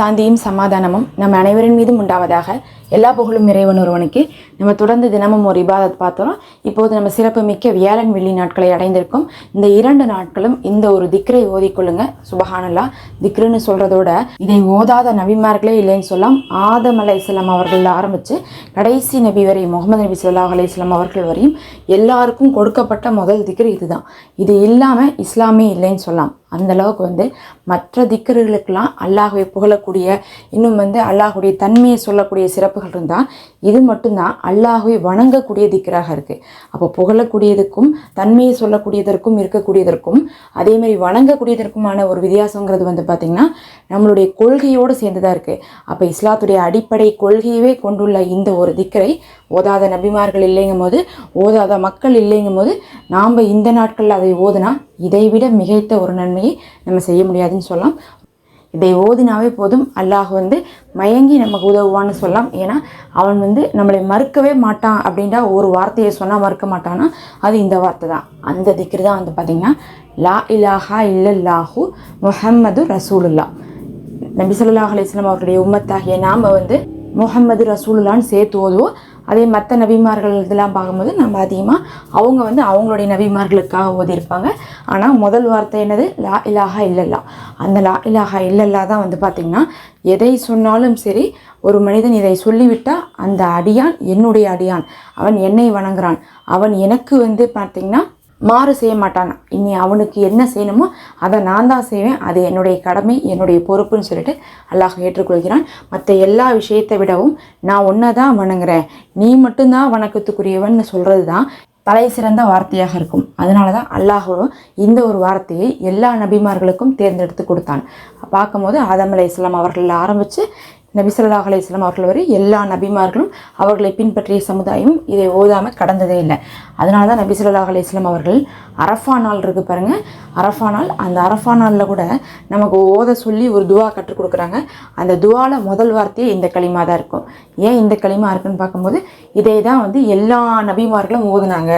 சாந்தியும் சமாதானமும் நம் அனைவரின் மீதும் உண்டாவதாக எல்லா புகழும் இறைவன் ஒருவனுக்கு. நம்ம தொடர்ந்து தினமும் ஒரு இபாதத் பார்த்தோம். இப்போது நம்ம சிறப்பு மிக்க வியாழன் வெள்ளி நாட்களை அடைந்திருக்கும். இந்த இரண்டு நாட்களும் இந்த ஒரு திக்ரை ஓதிக்கொள்ளுங்க. சுபஹானல்லா. திக்ருன்னு சொல்கிறதோட இதை ஓதாத நபிமார்களே இல்லைன்னு சொல்லலாம் ஆதம் அலைஹிஸ்ஸலாம் அவர்கள் ஆரம்பித்து கடைசி நபி வரை முகமது நபி ஸல்லல்லாஹு அலி இஸ்லாம் அவர்கள் வரையும் எல்லாருக்கும் கொடுக்கப்பட்ட முதல் திக்ரு இதுதான். இது இல்லாமல் இஸ்லாமே இல்லைன்னு சொல்லலாம் அந்தளவுக்கு வந்து மற்ற திக்கர்களுக்கெல்லாம் அல்லாஹுவை புகழக்கூடிய இன்னும் வந்து அல்லாஹுடைய தன்மையை சொல்லக்கூடிய சிறப்புகள் இருந்தால் இது மட்டும்தான் அல்லாஹுவை வணங்கக்கூடிய திக்கராக இருக்குது அப்போ புகழக்கூடியதுக்கும் தன்மையை சொல்லக்கூடியதற்கும் இருக்கக்கூடியதற்கும் அதே மாதிரி வணங்கக்கூடியதற்குமான ஒரு வித்தியாசங்கிறது வந்து பார்த்திங்கன்னா நம்மளுடைய கொள்கையோடு சேர்ந்துதான் இருக்குது அப்போ இஸ்லாத்துடைய அடிப்படை கொள்கையவே கொண்டுள்ள இந்த ஒரு திக்கரை ஓதாத நபிமார்கள் இல்லைங்கும் போது ஓதாத மக்கள் இல்லைங்கும் போது நாம் இந்த நாட்களில் அதை ஓதுனா இதைவிட மிகைத்த ஒரு நன்மை கடமையை நம்ம செய்ய முடியாதுன்னு சொல்லலாம். இதை ஓதினாவே போதும். அல்லாஹ் வந்து மயங்கி நமக்கு உதவுவான்னு சொல்லலாம். ஏன்னா அவன் வந்து நம்மளை மறுக்கவே மாட்டான் அப்படின்ற ஒரு வார்த்தையை சொன்னால் மறுக்க மாட்டான்னா அது இந்த வார்த்தை தான். அந்த திக்ரு தான் வந்து பார்த்திங்கன்னா லா இலாஹா இல்லல்லாஹு முஹம்மது ரசூலுல்லா. நபி சொல்லாஹ் அலிஸ்லாம் அவருடைய உம்மத்தாகிய நாம் வந்து முகமது ரசூலுல்லான்னு சேர்த்து ஓதுவோம். அதே மற்ற நபிமார்கள் இதெல்லாம் பார்க்கும்போது நம்ம அதிகமாக அவங்க வந்து அவங்களுடைய நபிமார்களுக்காக ஓதியிருப்பாங்க. ஆனால் முதல் வார்த்தை என்னது? லா இலாஹா இல்லல்லா அந்த லா இலாகா இல்லல்லா தான் வந்து பார்த்திங்கன்னா எதை சொன்னாலும் சரி ஒரு மனிதன் இதை சொல்லிவிட்டால் அந்த அடியான் என்னுடைய அடியான். அவன் என்னை வணங்குறான். அவன் எனக்கு வந்து பார்த்திங்கன்னா மாறு செய்ய மாட்டான்? இனி அவனுக்கு என்ன செய்யணுமோ அதை நான் தான் செய்வேன். அது என்னுடைய கடமை என்னுடைய பொறுப்புன்னு சொல்லிட்டு அல்லாஹ் ஏற்றுக்கொள்கிறான். மற்ற எல்லா விஷயத்தை விடவும் நான் ஒன்றை தான் வணங்குறேன். நீ மட்டும்தான் வணக்கத்துக்குரியவன் சொல்கிறது தான் தலை சிறந்த வார்த்தையாக இருக்கும். அதனால தான் அல்லாஹோ இந்த ஒரு வார்த்தையை எல்லா நபிமார்களுக்கும் தேர்ந்தெடுத்து கொடுத்தான். பார்க்கும்போது ஆதம் அலை இஸ்லாம் அவர்களில் ஆரம்பித்து நபி ஸல்லல்லாஹு அவர்கள் வரை எல்லா நபிமார்களும் அவர்களை பின்பற்றிய சமுதாயம் இதை ஓதாமல் கடந்ததே இல்லை. அதனால தான் நபி ஸல்லல்லாஹு அவர்கள் அரஃபா நாள் இருக்குது பாருங்கள் அரஃபா நாள் அந்த அரஃபா நாளில் கூட நமக்கு ஓத சொல்லி ஒரு துவா கற்றுக் கொடுக்குறாங்க. அந்த துவாவில் முதல் வார்த்தையே இந்த களிமா தான் இருக்கும். ஏன் இந்த களிமா இருக்குன்னு பார்க்கும்போது இதை தான் வந்து எல்லா நபிமார்களும் ஓதுனாங்க.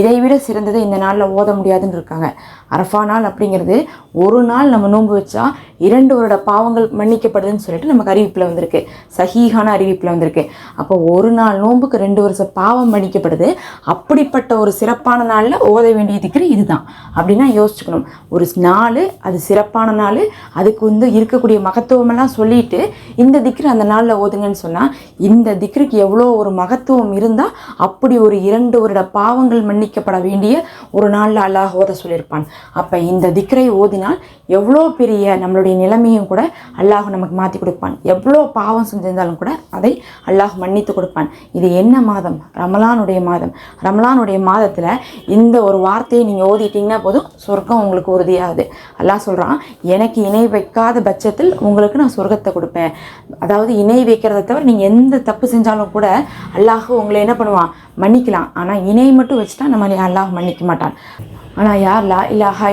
இதை விட சிறந்ததை இந்த நாளில் ஓத முடியாதுன்னு இருக்காங்க அரஃபா நாள் அப்படிங்கிறது ஒரு நாள் நம்ம நோன்பு வச்சா இரண்டு வருட பாவங்கள் மன்னிக்கப்படுதுன்னு சொல்லிட்டு நமக்கு அறிவிப்பில் வந்திருக்கு. சகீகான அறிவிப்பில் வந்திருக்கு. அப்போ ஒரு நாள் நோன்புக்கு ரெண்டு வருஷம் பாவம் மன்னிக்கப்படுது. அப்படிப்பட்ட ஒரு சிறப்பான நாளில் ஓத வேண்டிய திக்கிற இதுதான். அப்படின்னா யோசிச்சுக்கணும். ஒரு நாள் அது சிறப்பான நாள் அதுக்கு வந்து இருக்கக்கூடிய மகத்துவமெல்லாம் சொல்லிட்டு இந்த திக்ரு அந்த நாளில் ஓதுங்கன்னு சொன்னால் இந்த திக்ருக்கு எவ்வளோ ஒரு மகத்துவம் இருந்தால் அப்படி ஒரு இரண்டு வருட பாவங்கள் மன்னிக்கப்பட வேண்டிய ஒரு நாளில் அல்லாஹ் ஓத சொல்லியிருப்பான். அப்போ இந்த திக்ரை ஓதினால் எவ்வளோ பெரிய நம்மளுடைய நிலைமையும் கூட அல்லாஹ் நமக்கு மாற்றி கொடுப்பான். எவ்வளோ பாவம் செஞ்சிருந்தாலும் கூட அதை அல்லாஹ் மன்னித்து கொடுப்பான். இது என்ன மாதம்? ரமலானுடைய மாதம். ரமலானுடைய மாதத்தில் இந்த ஒரு வார்த்தையை நீங்கள் ஓதிட்டீங்கன்னா போதும் சொர்க்கம் உங்களுக்கு உறுதியாகுது. அல்லாஹ் சொல்கிறான் எனக்கு இணை வைக்காத பட்சத்தில் உங்களுக்கு நான் சொர்க்கத்தை கொடுப்பேன். அதாவது இணை வைக்கிறத தவிர நீங்கள் எந்த தப்பு செஞ்சாலும் கூட அல்லாஹ் உங்களை என்ன பண்ணுவான்? மன்னிக்கலாம். ஆனால் இணை மட்டும் வச்சுட்டா நம்ம அல்லாஹ் மன்னிக்க மாட்டான். ஆனால் யார் லா இலாஹா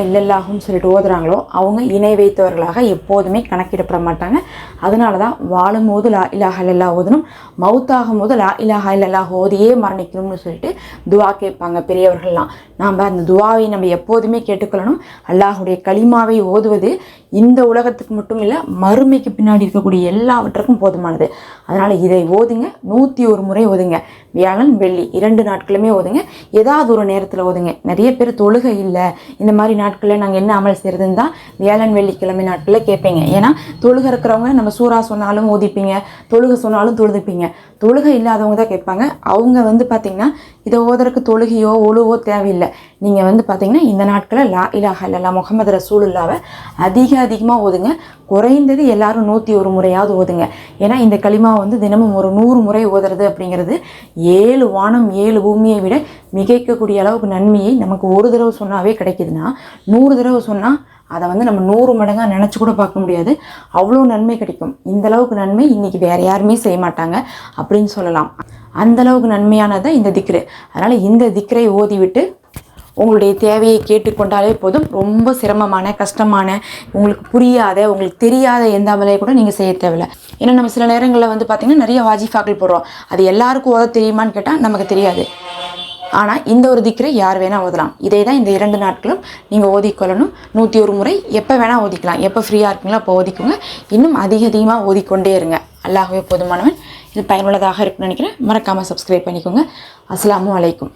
சொல்லிட்டு ஓதுறாங்களோ அவங்க இணை வைத்தவர்களாக எப்போதுமே கணக்கிடப்பட மாட்டாங்க. அதனால தான் வாழும் போது லா இல்லாஹா இல்லல்லா ஓதணும் மவுத்தாகும் போது லா இல்லாஹா இல்லல்லா ஓதியே மரணிக்கணும்னு சொல்லிட்டு துவா கேட்பாங்க பெரியவர்கள்லாம். நாம் அந்த துவாவை நம்ம எப்போதுமே கேட்டுக்கொள்ளணும். அல்லாஹுடைய களிமாவை ஓதுவது இந்த உலகத்துக்கு மட்டும் இல்லை மறுமைக்கு பின்னாடி இருக்கக்கூடிய எல்லாவற்றுக்கும் போதுமானது. அதனால் இதை ஓதுங்க. நூற்றி ஒரு முறை ஓதுங்க. வியாழன் வெள்ளி இரண்டு நாட்களுமே ஓதுங்க. ஏதாவது ஒரு நேரத்தில் ஓதுங்க. நிறைய பேர் தொழுகை இல்லை. இந்த மாதிரி நாட்களில் நாங்கள் என்ன அமல் செய்கிறதுன்னு தான் வியாழன் வெள்ளிக்கிழமை நாட்களில் கேட்பீங்க. ஏன்னா தொழுகை இருக்கிறவங்க நம்ம சூறா சொன்னாலும் ஓதிப்பீங்க. தொழுகை சொன்னாலும் தொழுதுப்பீங்க. தொழுகை இல்லாதவங்க தான் கேட்பாங்க. அவங்க வந்து பார்த்திங்கன்னா இதை ஓதுறதுக்கு தொழுகையோ ஒழுவோ தேவையில்லை. நீங்கள் வந்து பார்த்தீங்கன்னா இந்த நாட்களில் லா இலாஹா இல்லல்லா முகமது ரசூலுல்லாவை அதிக அதிகமாக ஓதுங்க. குறைந்தது எல்லாரும் நூற்றி ஒரு முறையாவது ஓதுங்க. ஏன்னா இந்த களிமா வந்து தினமும் ஒரு நூறு முறை ஓதுறது அப்படிங்கிறது ஏழு வானம் ஏழு பூமியை விட மிகைக்கக்கூடிய அளவுக்கு நன்மையை நமக்கு ஒரு தடவை சொன்னாவே கிடைக்குதுன்னா நூறு தடவை சொன்னால் அதை வந்து நம்ம நூறு மடங்காக நினச்சி கூட பார்க்க முடியாது. அவ்வளோ நன்மை கிடைக்கும். இந்த அளவுக்கு நன்மை இன்றைக்கி வேறு யாருமே செய்ய மாட்டாங்க அப்படின்னு சொல்லலாம். அந்த அளவுக்கு இந்த திக்ரு. அதனால் இந்த திக்ரை ஓதிவிட்டு உங்களுடைய தேவையை கேட்டுக்கொண்டாலே போதும். ரொம்ப சிரமமான கஷ்டமான உங்களுக்கு புரியாத உங்களுக்கு தெரியாத எந்த அமலையை கூட நீங்கள் செய்ய தேவையில்ல. ஏன்னா நம்ம சில நேரங்களில் வந்து பார்த்திங்கன்னா நிறைய வாஜிஃபாக்கள் போடுறோம். அது எல்லாருக்கும் ஓத தெரியுமான்னு கேட்டால் நமக்கு தெரியாது. ஆனால் இந்த ஒரு திக்கரை யார் வேணால் ஓதலாம். இதே தான் இந்த இரண்டு நாட்களும் நீங்கள் ஓதிக்கொள்ளணும். நூற்றி ஒரு முறை எப்போ வேணால் ஓதிக்கலாம். எப்போ ஃப்ரீயாக இருக்கீங்களோ அப்போ ஓதிக்கோங்க. இன்னும் அதிக அதிகமாக ஓதிக்கொண்டே இருங்க. அல்லாஹ்வே போதுமானவன். இது பயனுள்ளதாக இருக்குன்னு நினைக்கிறேன். மறக்காமல் சப்ஸ்கிரைப் பண்ணிக்கோங்க. அஸ்லாமும் அலைக்கும்.